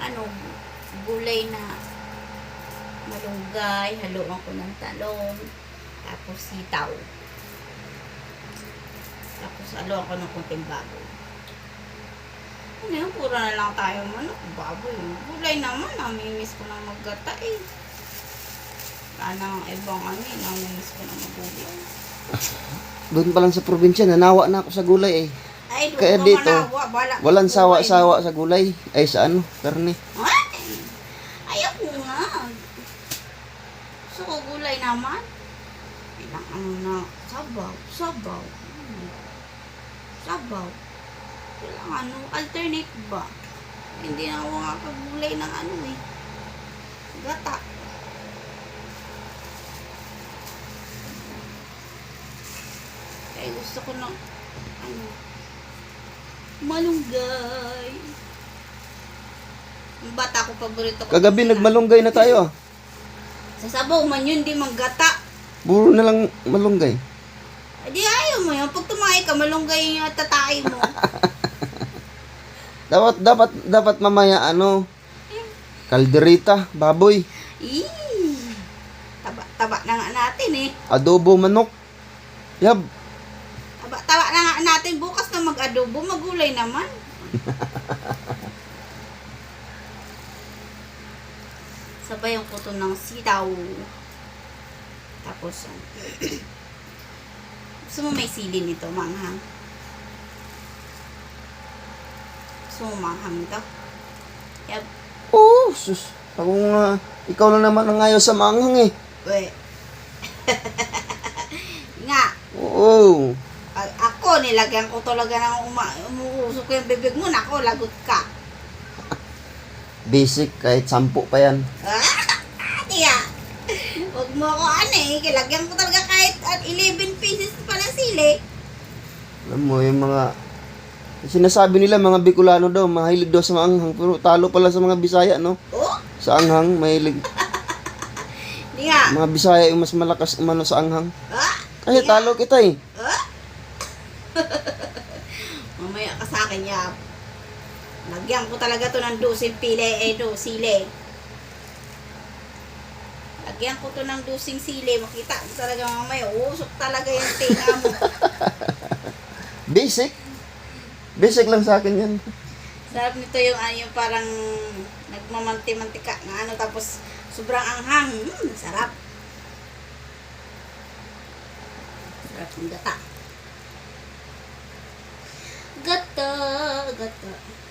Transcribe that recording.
ano, gulay na malunggay, haluan ko ng talong, tapos sitaw. Tapos haluan ko ng kunting baboy. Ano yun, pura na lang tayo manok, baboy. Gulay naman, namimiss ko na maggata eh. Wala nang ibang ano eh, namimiss ko na magulay. Doon pa lang sa probinsya, nanawa na ako sa gulay eh. Ay, Kaya ka dito, Walang sawa-sawa sa gulay. Ay, sa ano, karne. Ay, ayaw ko nga. Ko gulay naman. Ilang ano na, sabaw, sabaw. Hmm. Sabaw. Ilang ano, alternate ba? Hindi na ako nga gulay ng ano eh. Gata. Kaya gusto ko ng, ano, malunggay. Ang bata ko paborito ko. Kagabi nagmalunggay na tayo. Sa sabaw man yun, di manggata. Puro na lang malunggay. Ay, di ayaw mo yun. Pag tumahay ka, malunggay yung tatay mo. Dapat, dapat, dapat mamaya ano, kalderita, baboy, Ih, taba, taba na nga natin eh. adobo manok. Yab, na natin. Bukas na mag-adobo, magulay naman. Sabay yung kuto ng sitaw. Tapos, gusto mo may sili nito, manghang? Gusto mo manghang nito? Yab, oh, sus. Ako nga, ikaw lang naman ang ayaw sa manghang eh. we. nga, Oo. Pag ako, nilagyan ko talaga ng uma, umuusok yung bibig mo, nako, lagot ka. Basic, kahit sampu pa yan. Ah, tiya. Huwag mo ako ano eh, kilagyan ko talaga kahit at 11 pieces pa ng sili. Alam mo, yung mga... Sinasabi nila mga Bicolano daw, mahilig daw sa maanghang. Pero talo pala sa mga Bisaya, no? Oh, Sa anghang, mahilig. di nga. Mga Bisaya yung mas malakas umano sa anghang. Ah, Ay, talo kita eh. Mamaya ka sa akin, yap. Lagyan ko talaga to ng dosing pile, eh, do, sili. Lagyan ko to ng dosing sili. Makita mo talaga mamaya, usok talaga yung tinga mo. Basic. Basic lang sa akin yan. Sarap nito yung, ano, yung parang nagmamanti-mantika na ano tapos sobrang anghang. Mm, sarap. Sarap ng gata. Gata, gata.